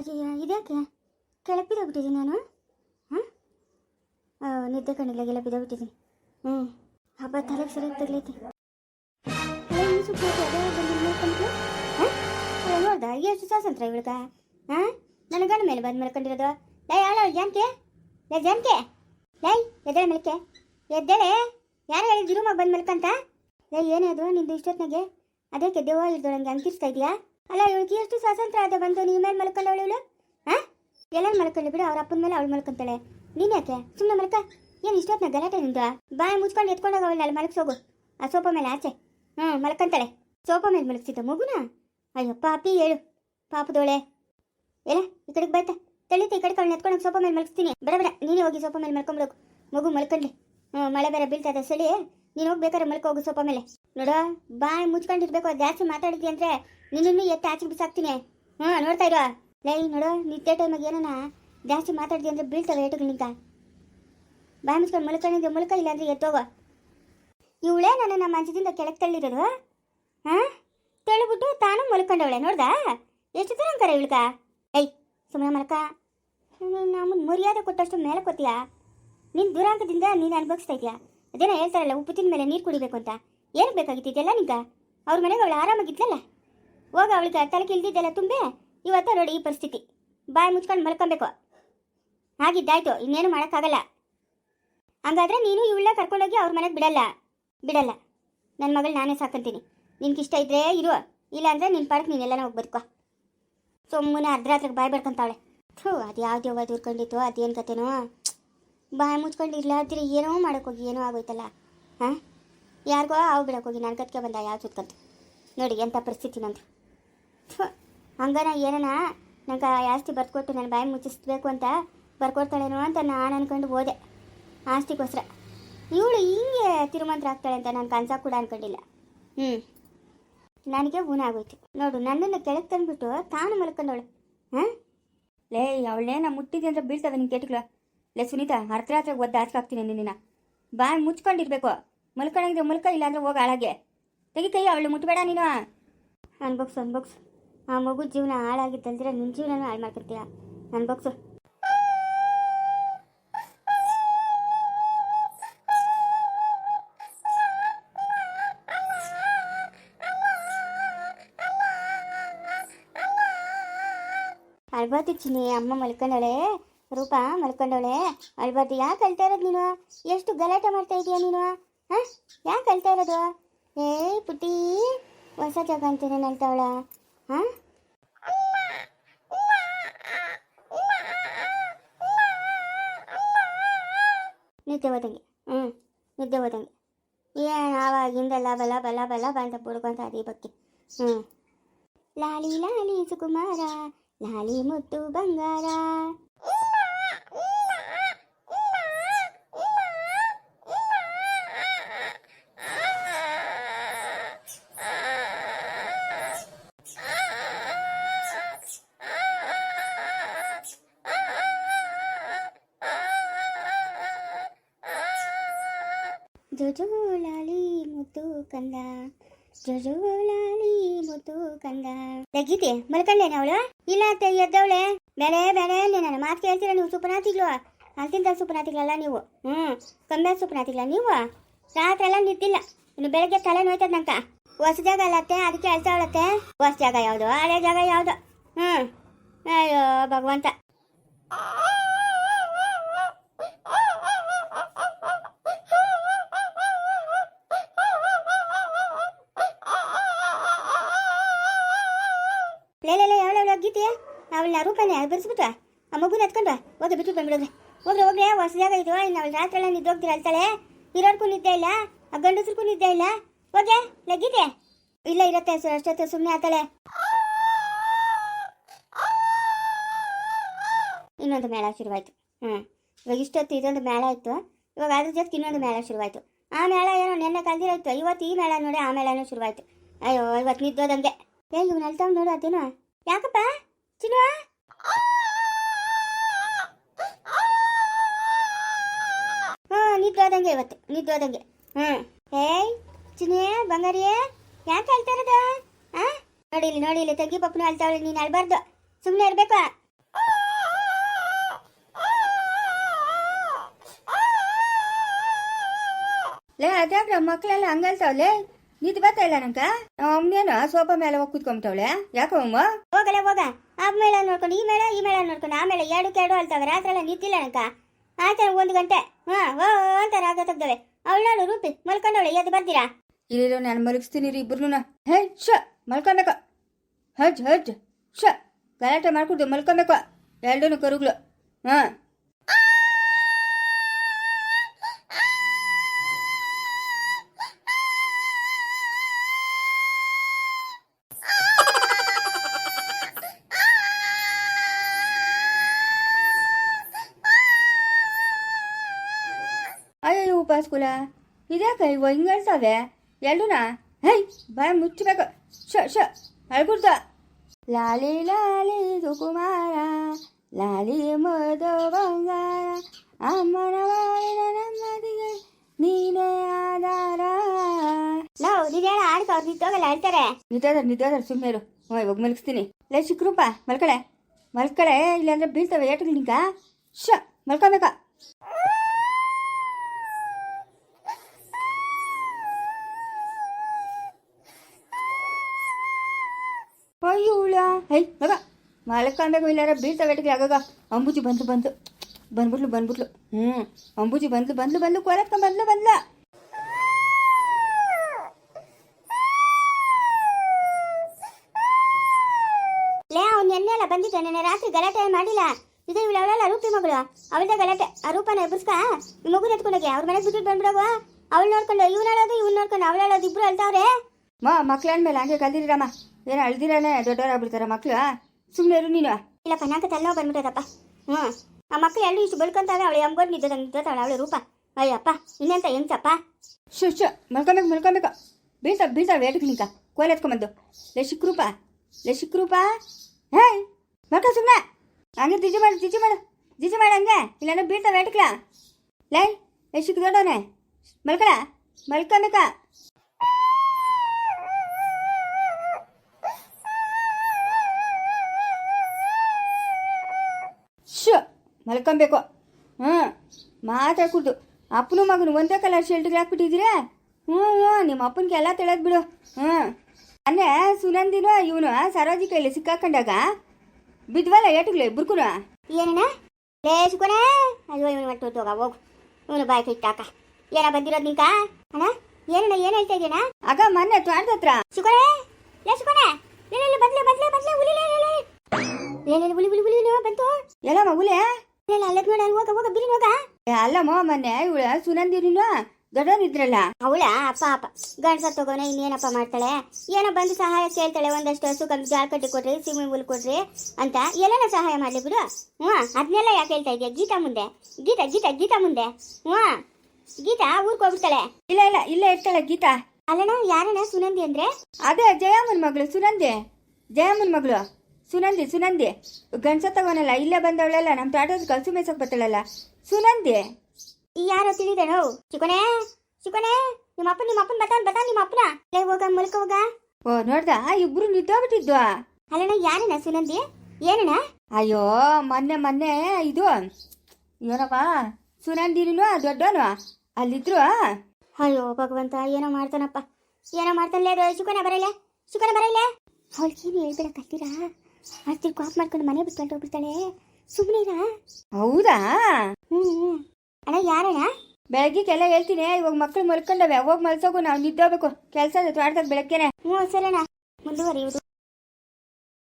ಅಯ್ಯೋ ಇದ್ಯಾಕೆ? ಕೆಳಗೆ ಬಿದ್ದೋಗ್ಬಿಟ್ಟಿದ್ದೀನಿ ನಾನು. ಹಾಂ? ನಿದ್ದೆ ಕಣ್ಣಿಲ್ಲಾಗೆಲ್ಲ ಬಿದ್ದೋಗ್ಬಿಟ್ಟಿದ್ದೀನಿ ಹ್ಞೂ ಹಬ್ಬ ತಲೆಗೆ ಸರಿಯಾಗಿ ತಗಲೈತಿ. ನೋಡ್ದ? ಎಷ್ಟು ಸ್ವಾತಂತ್ರ್ಯ ಇವಳ್ಗ ಹಾಂ? ನನ್ನ ಗಂಡ ಮೇಲೆ ಬಂದು ಮಲ್ಕೊಂಡಿರೋದು. ಲೈ ಅಲ್ಲ ಜಾನ್ಕೆ? ಲೈ ಜಾನ್ಕೆ? ಲೈ, ಎದ್ದೇಳೆ ಮಲ್ಕೆ. ಎದ್ದೇಳೆ? ಯಾರು ಹೇಳಿದ್ರು ಮಗ ಬಂದು ಮಲ್ಕಂತ? ಲೈ, ಏನೇ ಅದು? ನಿಂದು ಇಷ್ಟೊತ್ತಿನಾಗೆ ಅದಕ್ಕೆ ದೆವ್ವ ನಂಗೆ ಅಂಕಿರ್ಸ್ತಾ ಇದೆಯಾ? ಅಲ್ಲ, ಇವಳಿಗೆ ಎಷ್ಟು ಸ್ವಾತಂತ್ರ್ಯ ಆದ ಬಂತು ನೀ ಮೇಲೆ ಮಲ್ಕೊಂಡವಳು ಇವಳು? ಹಾಂ ಎಲ್ಲರೂ ಮಲ್ಕೊಳ್ಳಿ ಬಿಡು, ಅವ್ರ ಅಪ್ಪನ ಮೇಲೆ ಅವಳು ಮಲ್ಕೊಂತಾಳೆ. ನೀನ್ ಯಾಕೆ? ಸುಮ್ಮನೆ ಮಲ್ಕ. ಏನು ಇಷ್ಟೊತ್ತಿನ ಗಲಾಟೆ ನಿಂದು? ಬಾಯಿ ಮುಚ್ಕೊಂಡು ಎತ್ಕೊಂಡಾಗ ಅವಳು ಅಲ್ಲಿ ಮಲಗಿಸೋಗು. ಆ ಸೋಪ ಮೇಲೆ ಆಚೆ. ಹ್ಞೂ, ಮಲ್ಕೊಂತಾಳೆ. ಸೋಪ ಮೇಲೆ ಮಲಗಿಸಿದ್ದ ಮಗುನ? ಅಯ್ಯೋ, ಪಾಪಿ, ಹೇಳು. ಪಾಪದೋಳೆ ಎಲ್ಲ, ಈ ಕಡೆಗೆ ಬೈತಾ ತಳಿತ ಈ ಕಡೆ ಎತ್ಕೊಂಡು ಸೋಪ ಮೇಲೆ ಮಲಗಿಸ್ತೀನಿ. ಬೇಡ ಬೇಡ, ನೀನೇ ಹೋಗಿ ಸೋಪ ಮೇಲೆ ಮಲ್ಕೊಂಬಿಡೋಕು ಮಗು ಮಲ್ಕೊಂಡ್ಲಿ. ಹ್ಞೂ, ಮಳೆ ಬೇರೆ ಬೀಳ್ತದೆ, ಸಳಿ. ನೀನು ಹೋಗ್ಬೇಕಾದ್ರೆ ಮಲ್ಕೋಗು ಸೋಫಾ ಮೇಲೆ. ನೋಡೋ ಬಾಯಿ ಮುಚ್ಕೊಂಡಿರ್ಬೇಕು, ಜಾಸ್ತಿ ಮಾತಾಡಿದ್ವಿ ಅಂದ್ರೆ ನಿನ್ನನ್ನು ಎತ್ತಿ ಆಚೆಗೆ ಬಿಸಾಕ್ತೀನಿ ಹ್ಞೂ ನೋಡ್ತಾ ಇರೋ. ಲೈ ನೋಡು, ನಿದ್ದೆ ಟೈಮಾಗ ಏನನ ಜಾಸ್ತಿ ಮಾತಾಡ್ದಿ ಅಂದ್ರೆ ಬೀಳ್ತವೆ ಏಟುಗಳು ನಿಂತ ಬಾಯಿ ಮುಚ್ಕೊಂಡು ಮಲ್ಕೊಂಡಿದ್ದೆ ಮುಲ್ಕ ಇಲ್ಲ ಅಂದ್ರೆ ಎತ್ತೋಗೋ ಇವಳೇ ನನ್ನ ನಮ್ಮ ಮಂಚದಿಂದ ಕೆಳಗೆ ತಳ್ಳಿರೋದು? ಹಾಂ? ತೆಳ್ಬಿಟ್ಟು ತಾನು ಮಲ್ಕೊಂಡವಳೆ, ನೋಡ್ದಾ? ಎಷ್ಟು ತರಂಕರ ಇವಳ್ಕ ಐ ಸುಮ್ಮನೆ ಮಲ್ಕ. ನಮ್ಮನ್ನು ಮರ್ಯಾದೆ ಕೊಟ್ಟಷ್ಟು ಮೇಲೆ ಕೊತ್ತೀಯಾ ನಿನ್ನ ದುರಾಂಕದಿಂದ ನೀನು ಅನುಭವಿಸ್ತಾ ಇದೆಯಾ? ಅದೇನೋ ಹೇಳ್ತಾರಲ್ಲ, ಉಪ್ಪು ತಿಂದ ಮೇಲೆ ನೀರು ಕುಡಿಬೇಕು ಅಂತ. ಏನು ಬೇಕಾಗಿತ್ತಿದೆಲ್ಲ ನಿಂಗ ಅವ್ರ ಮನೆಗೆ ಅವಳು ಆರಾಮಾಗಿದ್ಲಲ್ಲ? ಹೋಗ ಅವಳಿಗೆ ತಲೆಗೆ ಇಲ್ದಿದ್ದೆಲ್ಲ ತುಂಬೆ? ಇವತ್ತ ನೋಡಿ ಈ ಪರಿಸ್ಥಿತಿ. ಬಾಯಿ ಮುಚ್ಕೊಂಡು ಮಲ್ಕೊಬೇಕು. ಆಗಿದ್ದಾಯ್ತು ಇನ್ನೇನು ಮಾಡೋಕ್ಕಾಗಲ್ಲ. ಹಂಗಾದ್ರೆ ನೀನು ಇವಳ ಕರ್ಕೊಂಡೋಗಿ ಅವ್ರ ಮನೆಗೆ ಬಿಡಲ್ಲ. ಬಿಡಲ್ಲ. ನನ್ನ ಮಗಳು ನಾನೇ ಸಾಕಂತೀನಿ. ನಿನ್ಗೆ ಇಷ್ಟ ಇದ್ರೆ ಇರು. ಇಲ್ಲ ಅಂದರೆ ನಿನ್ನ ಪಾಡಕ್ಕೆ ನೀನೆಲ್ಲನೂ ಹೋಗಿ ಬದುಕೋ ಸುಮ್ಮನೆ ಅರ್ಧರಾತ್ರಿಗೆ ಬಾಯಿ ಬಡ್ಕೊಂತಾವಳೆ ಥೂ, ಅದು ಯಾವ್ದು ಯಾವ ದೂರ್ಕೊಂಡಿತ್ತು, ಅದೇನು ಕತೆನೋ. ಬಾಯಿ ಮುಚ್ಕೊಂಡು ಇರ್ಲಾರ್ದಿರಿ ಏನೋ ಮಾಡೋಕ್ಕೋಗಿ ಏನೋ ಆಗೋಯ್ತಲ್ಲ. ಹಾಂ? ಯಾರಿಗೋ ಅವು ಬಿಡೋಕ್ಕೋಗಿ ನಾನು ಕತ್ಕೆ ಬಂದ, ಯಾವ ಸುತ್ಕಂತ. ನೋಡಿ ಎಂಥ ಪರಿಸ್ಥಿತಿ ನಂದು. ಹಂಗನ ಏನನ? ನಂಗೆ ಆಸ್ತಿ ಬರ್ಕೊಟ್ಟು ನನ್ನ ಬಾಯಿ ಮುಚ್ಚಿಸ್ಬೇಕು ಅಂತ ಬರ್ಕೊಡ್ತಾಳೇನೋ ಅಂತ ನಾನು ಅನ್ಕೊಂಡು ಹೋದೆ. ಆಸ್ತಿಗೋಸ್ಕರ. ಇವಳು ಹಿಂಗೆ ತಿರುಮಂತ್ರ ಆಗ್ತಾಳೆ ಅಂತ ನಾನು ಕನ್ಸ ಕೂಡ ಅನ್ಕೊಂಡಿಲ್ಲ. ಹ್ಞೂ ನನಗೆ ಊನ ಆಗೋಯ್ತು. ನೋಡು ನನ್ನನ್ನು ಕೆಳಗೆ ತಂದ್ಬಿಟ್ಟು ತಾನು ಮಲ್ಕೊಂಡವಳು. ಹಾಂ? ಲೇ ಅವಳೇನ ಮುಟ್ಟಿದ್ದೆ ಅಂದ್ರೆ ಬೀಳ್ತವೆ ನಿನ್ ಕೇಟಿಗಳು ಲೇ ಸುನೀತಾ ಅರ್ಧ ರಾತ್ರಿ ಒದ್ದು ಹಾಕ್ತೀನಿ ನಿನ್ನ ಬಾಯಿ ಮುಚ್ಕೊಂಡಿರ್ಬೇಕು. ಮಲ್ಕೊಂಡಾಗಿದ್ರೆ ಮಲ್ಕ ಇಲ್ಲ ಅಂದ್ರೆ ಹೋಗ ಹಾಳಾಗೆ. ತೆಗಿ ಕೈ ಅವಳು ಮುಟ್ಬೇಡ ನೀನು. ಅನ್ಬೊಕ್ಸು ಅನ್ಬೊಕ್ಸು. ಆ ಮಗು ಜೀವನ ಹಾಳಾಗಿತ್ತಂದ್ರೆ ನಿನ್ನ ಜೀವನ ಹಾಳು ಮಾಡ್ಕೊತೀಯ ಬಗ್ಸು. ಅಳ್ಬಾರ್ದು ಚಿನ್ನಿ, ಅಮ್ಮ ಮಲ್ಕೊಂಡವಳೆ. ರೂಪ ಮಲ್ಕೊಂಡವಳೆ. ಅಳ್ಬಾರ್ದು, ಯಾಕೆ ಕಲ್ತಾ ಇರೋದು ನೀನು? ಎಷ್ಟು ಗಲಾಟೆ ಮಾಡ್ತಾ ಇದೀಯ ನೀನು? ಹಾಂ? ಯಾಕೆ ಕಲ್ತಾ ಇರೋದು? ಏಯ್ ಪುಟ್ಟಿ, ಹೊಸ ಜಾಗ ಅಂತೀನಿ ಅಳ್ತಾವಳ ಹಾಂ? ನಿದ್ದೆ ಹೋದಂಗೆ. ಹ್ಞೂ ನಿದ್ದೆ ಹೋದಂಗೆ. ಏನು ಆವಾಗಿಂದ ಲಾಭ ಲಾಭ ಲಾಭ ಲಾಭ ಅಂತ ಬುಡ್ಕೊಂತ ಅದೇ ಬಗ್ಗೆ. ಹ್ಞೂ ಲಾಲಿ ಲಾಲಿ ಸುಕುಮಾರ, ಲಾಲಿ ಮುತ್ತು ಬಂಗಾರ. ಜೋಜೋಲಾಲಿ ಮುತ್ತು ಕಂದ ಜೋಜೋಲಾಲಿ ಮುತ್ತು ಕಂದ ತೆಗೀತಿ ಮಲ್ಕೊಂಡೇನೆ ಅವಳು ಇಲ್ಲ ಅತ್ತೆ ಎದ್ದವಳೆ ಬೇರೆ ಬೇರೆ ನನ್ನ ಮಾತು ಕೇಳ್ತೀರ ನೀವು ಸುಪನಾತಿಗ್ಲು ಅಲ್ತಿಂತ ಸುಪನಾತಿಗಳಲ್ಲ ನೀವು ಹ್ಞೂ ಕಮ್ಮಿ ಸುಪನಾತಿಗಳ ನೀವು ರಾತ್ರಿ ಎಲ್ಲ ನಿದ್ದಿಲ್ಲ ಇನ್ನು ಬೆಳಗ್ಗೆ ತಲೆ ನೋಯ್ತದ ನಂಕ ಹೊಸ ಜಾಗ ಅಲ್ಲ ಅತ್ತೆ ಅದಕ್ಕೆ ಅಳ್ತಾವಳತ್ತೆ ಹೊಸ ಜಾಗ ಯಾವುದು ಹಳೆ ಜಾಗ ಯಾವುದು ಹ್ಞೂ ಅಯ್ಯೋ ಭಗವಂತ ಲೇ ಲೇ ಅವಳು ಗೀತೆ? ಅವಳನ್ನ ರೂಪನೆ ಬರ್ಸ್ಬಿಟ್ಟ ಆ ಮಗುನ ಎತ್ಕೊಂಡ್ರ ಹೋದ್ರೆ ಬಿಟ್ಟು ಬಂದ್ಬಿಡೋದ್ರೆ ಹೋಗ್ರೆ ಹೋಗ್ರೆ ಹೊಸ ಜಾಗ ಇದು ಇನ್ನು ಅವಳು ರಾತ್ರಿ ಎಲ್ಲ ನಿದ್ದೆ ಹೋಗ್ತೀರ ಅಳ್ತಾಳೆ ಇರೋರ್ಗೂ ನಿದ್ದೆ ಇಲ್ಲ, ಆ ಗಂಡಸ್ರಿಗೂ ನಿದ್ದೆ ಇಲ್ಲ. ಹೋಗೆ ನಗ್ಗಿದೆ ಇಲ್ಲ, ಇರತ್ತೆ ಸರ್ ಅಷ್ಟೊತ್ತು ಸುಮ್ಮನೆ ಆತಾಳೆ. ಇನ್ನೊಂದು ಮೇಳ ಶುರುವಾಯ್ತು. ಹ್ಞೂ ಇವಾಗ ಇಷ್ಟೊತ್ತು ಇದೊಂದು ಮೇಳ ಇತ್ತು. ಇವಾಗ ಅದ್ರ ಜೊತೆಗೆ ಇನ್ನೊಂದು ಮೇಳ ಶುರುವಾಯ್ತು. ಆ ಮೇಳ ಏನೋ ನೆನ್ನೆ ಕಲ್ದಿರೋಯ್ತು ಇವತ್ತು ಈ ಮೇಳ ನೋಡಿ ಆ ಮೇಳನೂ ಶುರುವಾಯ್ತು. ಅಯ್ಯೋ, ಇವತ್ತು ನಿದ್ದೋದಂಗೆ. ಎಲ್ಲಿ ಇವ್ನು ಅಳ್ತಾವ್ ನೋಡು ಯಾಕಪ್ಪ? ಚಿನ್ನ ಹ್ಞೂ ನಿದ್ದೋದಂಗೆ ಇವತ್ತು ನಿದ್ದೋದಂಗೆ ಹ್ಮ್. ಏಯ್ ಚಿನ್ನೇ ಬಂಗಾರಿಯೇ, ಯಾಕೆ ಅಳ್ತಾ ಇರೋದು? ಹಾಂ ನೋಡಿಲಿ ನೋಡಿಲಿ ತಂಗಿ ಪಪ್ಪನ ಅಳ್ತಾವಳೆ ನೀನು ಅಳ್ಬಾರ್ದು. ಸುಮ್ಮನೆ ಇರಬೇಕು. ಲೇ ಮಕ್ಳೆಲ್ಲ ಮಕ್ಕಳೆಲ್ಲ ಹಂಗಲ್ತಾವ್ಲೇ ನಿಂತು ಬರ್ತಾ ಇಲ್ಲ ನಂಕ ಅವನೇನು ಸೋಫಾ ಮೇಲೆ ಹೋಗಿ ಕುತ್ಕೊಂಬಿಟ್ಟವಳೆ? ಯಾಕೋ ಅಮ್ಮ ಹೋಗಲ್ಲ ಹೋಗ. ಆ ಮೇಳ ನೋಡ್ಕೊಂಡು ಈ ಮೇಳ ಈ ಮೇಳ ನೋಡ್ಕೊಂಡು ಆ ಮೇಳ ಎರಡು ಕೆರಡು ಅಲ್ತಾವೆ ರಾತ್ರಿ ಎಲ್ಲ ನಿಂತಿಲ್ಲ ನಂಕ ಆಯ್ತು ಒಂದು ಗಂಟೆ. ಹಾ ಓ ಅಂತ ರಾಗ ತೆಗ್ದವೆ. ಅವಳು ರೂಪಿ ಮಲ್ಕೊಂಡವಳೆ ಎದ್ದು ಬರ್ತೀರಾ? ಇಲ್ಲಿ ನಾನು ಮಲಗಿಸ್ತೀನಿ ರೀ ಇಬ್ರು ಹೇ ಶ ಮಲ್ಕೊಬೇಕು. ಹಜ್ ಹಜ್ ಶ. ಗಲಾಟೆ ಮಾಡ್ಕೊಡ್ದು ಮಲ್ಕೊಬೇಕು. ಎರಡೂ ಕರುಗಳು. ಹಾಂ. ಅಯ್ಯೋ ಉಪಾಸ್ಕುಲ ಕೈ ಇವ ಹಿಂಗೆ ಹೇಳ್ತಾವೆ ಎರಡೂನ ಹೈ ಬಾಯ್ ಮುಚ್ಚಬೇಕು. ಶ ಶ ಅಳ್ಗುಡ್ದ. ಲಾಲಿ ಲಾಲಿ ಸುಕುಮಾರ. ಲಾಲಿ ಮೋದೋ ಬಂಗಾರ. ಅಮ್ಮನ ಬಾಳಿನ ನಮ್ಮದಿಗೆ ನೀನೇ ಆಧಾರ. ನಾವು ನೀವೇಳ ಆಡ್ಕ ಅವ್ರು ನಿಂತೋಗಲ್ಲ ಹೇಳ್ತಾರೆ ನಿಂತಾದ್ರೆ ನಿಂತಾದ್ರೆ ಸುಮ್ಮನೆ ಇರು. ಹ್ಞೂ ಇವಾಗ ಮಲಗಿಸ್ತೀನಿ. ಲೈ ಚಿಕ್ರೂಪ ಮಲ್ಕಳೆ. ಮಲ್ಕಳೆ ಇಲ್ಲಾಂದ್ರೆ ಬೀಳ್ತವೆ ಏಟು ನಿಂಗ ಶ ಮಲ್ಕೊಬೇಕ? ಉಳ ಹೈ ಮಗ. ಮಲ್ಕೊಬೇಕು ಇಲ್ಲಾರ ಬೀಳ್ತವೆ ಏಟಿಗೆ ಆಗಾಗ. ಅಂಬುಜಿ ಬಂದು ಬಂದು ಬಂದ್ಬಿಟ್ಲು ಬಂದ್ಬಿಟ್ಲು. ಹ್ಞೂ ಅಂಬುಜಿ ಬಂದ್ಲು ಬಂದ್ಲು ಬಂದ್ಲು. ಕೊರತ್ಕೊಂಡ್ ಬಂದ್ಲು ಬಂದ್ಲ. ಲೇ ಅವ್ನು ನೆನ್ನೆ ಎಲ್ಲ ಬಂದಿದ್ದ ನೆನ್ನೆ? ರಾತ್ರಿ ಗಲಾಟೆ ಮಾಡಿಲ್ಲ? ಇದು ಇವಳು ಅವಳಲ್ಲ ರೂಪಿ ಮಗಳು. ಅವಳದ ಗಲಾಟೆ. ಆ ರೂಪನ ಎಬ್ಬರ್ಸ್ಕ ಈ ಮಗು ಎತ್ಕೊಂಡೋಗಿ ಅವ್ರ ಮನೆಗೆ ಬಿಟ್ಟು ಬಂದ್ಬಿಡವ ಅವಳು ನೋಡ್ಕೊಂಡು ಇವ್ನ ಹೇಳೋದು ಇವ್ನ ನೋಡ್ಕೊಂಡು ಅವಳು ಹೇಳೋದು ಇಬ್ರು ಹೇಳ್ತಾವ್ರೆ ಮಾ ಮಕ್ಳ ಅಂದ್ಮೇಲೆ ಹಂಗೆ ಕಲ್ದಿರಮ್ಮ ಏನೋ ಅಳ್ದಿರಾನೆ ದೊಡ್ಡವರಾಗ್ಬಿಡ್ತಾರ ಮಕ್ಳು ಸುಮ್ಮನೆ ಇರು ನೀನು. ಇಲ್ಲಪ್ಪ ನಾಕ ತಲ್ಲೋ ಬಂದ್ಬಿಟ್ಟದಪ್ಪ. ಹ್ಞೂ ಆ ಮಕ್ಳು ಎರಡು ಇಷ್ಟು ಬಳ್ಕೊಂತಾವೆ? ಅವಳು ಎಂಬೋದು ನಿದ್ದದ ನಿದ್ದತಾವಳೆ ಅವಳು ರೂಪ. ಅಯ್ಯಪ್ಪ ಇನ್ನೆಂತ ಹೆಂಗ್ಸಪ್ಪ? ಶು ಶು ಮಲ್ಕೊಬೇಕು ಮಲ್ಕೊಬೇಕು ಬೀಳ್ತಾವ ಬೀಳ್ತಾವ ವೇಟ್ ನಿಂಕ ಕೋಲ್ ಎತ್ಕೊಂಬಂದು ಲಶಿಕ್ ರೂಪ. ಲಶಿಕ್ ರೂಪ. ಹೇ ಮಲ್ಕ ಸುಮ್ಮನೆ ಹಂಗೆ ದಿಜಿ ಮಾಡು ದಿಜಿ ಮಾಡು. ದಿಜಿ ಮಾಡು ಹಂಗೆ. ಇಲ್ಲಾಂದ್ರೆ ಬೀಳ್ತಾವ ಏಟಕ್ಲ ಲೈ ಲೇ ಶಿಕ್ ದೊಡ್ಡವನೆ. ಮಲ್ಕಳ ಮಲ್ಕೊಬೇಕ ಶು ಮಲ್ಕೊಬೇಕು. ಹ್ಞೂ ಮಾತಾಡ್ಕೊಡ್ದು ಅಪ್ಪನ ಮಗನು ಒಂದೇ ಕಲರ್ ಶರ್ಟ್ಗೆ ಹಾಕ್ಬಿಟ್ಟಿದ್ದೀರಾ? ಹ್ಞೂ ಹ್ಞೂ ನಿಮ್ಮ ಅಪ್ಪನಿಗೆ ಎಲ್ಲ ತಿಳಿದ್ ಬಿಡು. ಹ್ಞೂ ಅನ್ನೆ ಸುನಂದಿನೂ ಇವನು ಸರೋಜಿ ಕೈಲಿ ಸಿಕ್ಕಾಕೊಂಡಾಗ ಬಿದ್ವಲ್ಲ ಏಟುಗ್ಲೆ ಇಬ್ರುಕುನು? ಏನಣ್ಣ? ಲೇ ಸುಕೋನೆ ಅಯ್ಯೋ ಇವನು ಮಟ್ಟು ಹೋಗ ಹೋಗು. ಇವನು ಬಾಯ್ ಕಿಟ್ಟಾಕ ಏನ ಬಂದಿರೋದು ನಿಂಕ? ಅಣ್ಣ ಏನಣ್ಣ ಏನು ಹೇಳ್ತಾ ಇದೀನ ಆಗ ಮೊನ್ನೆ ತ್ವಾಡ್ದತ್ರ ಹತ್ರ. ಸುಕೋನೆ ಲೇ ಸುಕೋನೆ ಲೇ ಲೇ ಬದ್ಲೆ ಬದ್ಲೆ ಬದ್ಲೆ ಉಲಿ ಉಲಿ ಬಂತು. ಎಲ್ಲ ಮಗುಲೆ ಲೇ ಲೇ ಅಲ್ಲದ್ ನೋಡಿ ಅಲ್ಲಿ ಹೋಗ ಹೋಗ ಬಿರಿ ಹೋಗ. ಏ, ಅಲ್ಲಮ್ಮ ಮೊನ್ನೆ ಇವಳ ಸುನಂದಿನೂ ದೊಡ್ಡವನಿದ್ರಲ್ಲ ಅವಳ ಅಪ್ಪ ಅಪ್ಪ ಗಂಡ ತಗೋನೆ ಇನ್ನೇನಪ್ಪ ಮಾಡ್ತಾಳೆ? ಏನೋ ಬಂದು ಸಹಾಯ ಕೇಳ್ತಾಳೆ ಒಂದಷ್ಟು ಹಸು ಕಮ್ಮಿ ಜಾಳ ಕಟ್ಟಿ ಕೊಡ್ರಿ ಸ್ವಿಮ್ಮಿಂಗ್ ಪೂಲ್ ಕೊಡ್ರಿ ಅಂತ. ಎಲ್ಲನ ಸಹಾಯ ಮಾಡ್ಲಿ ಬಿಡು. ಹ್ಞೂ ಅದನ್ನೆಲ್ಲ ಯಾಕೆ ಹೇಳ್ತಾ ಇದೆಯಾ? ಗೀತಾ ಮುಂದೆ. ಗೀತಾ ಗೀತಾ ಗೀತಾ ಮುಂದೆ. ಹ್ಞೂ ಗೀತಾ ಊರ್ಗೆ ಹೋಗ್ಬಿಡ್ತಾಳೆ. ಇಲ್ಲ ಇಲ್ಲ ಇಲ್ಲ ಇರ್ತಾಳೆ ಗೀತಾ. ಅಲ್ಲಣ್ಣ ಯಾರಣ್ಣ ಸುನಂದಿ ಅಂದ್ರೆ? ಅದೇ ಜಯಮ್ಮನ ಮಗಳು ಸುನಂದಿ. ಜಯಮ್ಮನ ಮಗಳು. ಸುನಂದಿ ಸುನಂದಿ. ಗಂಡ್ಸ ತಗೋನಲ್ಲ ಇಲ್ಲೇ ಬಂದವಳಲ್ಲ ನಮ್ಮ ತೋಟದ ಕಲ್ಸು ಮೇಸಕ್ ಬರ್ತಾಳಲ್ಲ. ಸುನಂದಿ. ಈ ಯಾರೋ ತಿಳಿದೇನೋ ಚಿಕೋನೆ ಚಿಕೋನೆ ನಿಮ್ಮ ಅಪ್ಪ ನಿಮ್ಮ ಅಪ್ಪನ ಬತಾನ್ ಬತಾನ್ ನಿಮ್ಮ ಅಪ್ಪನ? ಲೇ ಹೋಗ ಮುಲ್ಕ ಹೋಗ. ಓ ನೋಡ್ದ? ಇಬ್ರು ನಿಂತೋಗ್ಬಿಟ್ಟಿದ್ದು ಅಲ್ಲಣ್ಣ ಯಾರಣ್ಣ ಸುನಂದಿ? ಏನಣ್ಣ? ಅಯ್ಯೋ ಮೊನ್ನೆ ಮೊನ್ನೆ ಇದು ಏನಪ್ಪ? ಸುನಂದಿನೂ ದೊಡ್ಡವನು ಅಲ್ಲಿದ್ರು? ಅಯ್ಯೋ ಭಗವಂತ ಏನೋ ಮಾಡ್ತಾನಪ್ಪ. ಏನೋ ಮಾಡ್ತಾನೆ ಚಿಕೋನೆ ಬರಲ್ಲ ಬರಲ್ಲೇ ಬರಲ್ಲ ಅವಳಿಗೇನು ಹೇಳ್ಬೇಡ ಕಲ್ತೀರಾ? ಅಷ್ಟಿಗೆ ಕಾಪ್ ಮಾಡ್ಕೊಂಡು ಮನೆ ಬಿಟ್ಟು ಹೋಗ್ಬಿಡ್ತಾಳೆ. ಸುಮ್ಮನೆ ಹೌದಾ? ಹ್ಞೂ ಹ್ಞೂ ಅಣ್ಣ ಯಾರಣ್ಣ? ಬೆಳಗ್ಗೆಲ್ಲ ಹೇಳ್ತೀನಿ ಇವಾಗ ಮಕ್ಕಳು ಮಲ್ಕೊಂಡವೆ ಹೋಗಿ ಮಲ್ಸೋಗು ನಾವು ನಿದ್ದೋಗ್ಬೇಕು ಕೆಲಸ ತೋಟದಾಗ ಬೆಳಗ್ಗೆನೆ. ಹ್ಞೂ ಅಣ್ಣ. ಮುಂದುವರಿಯುವುದು.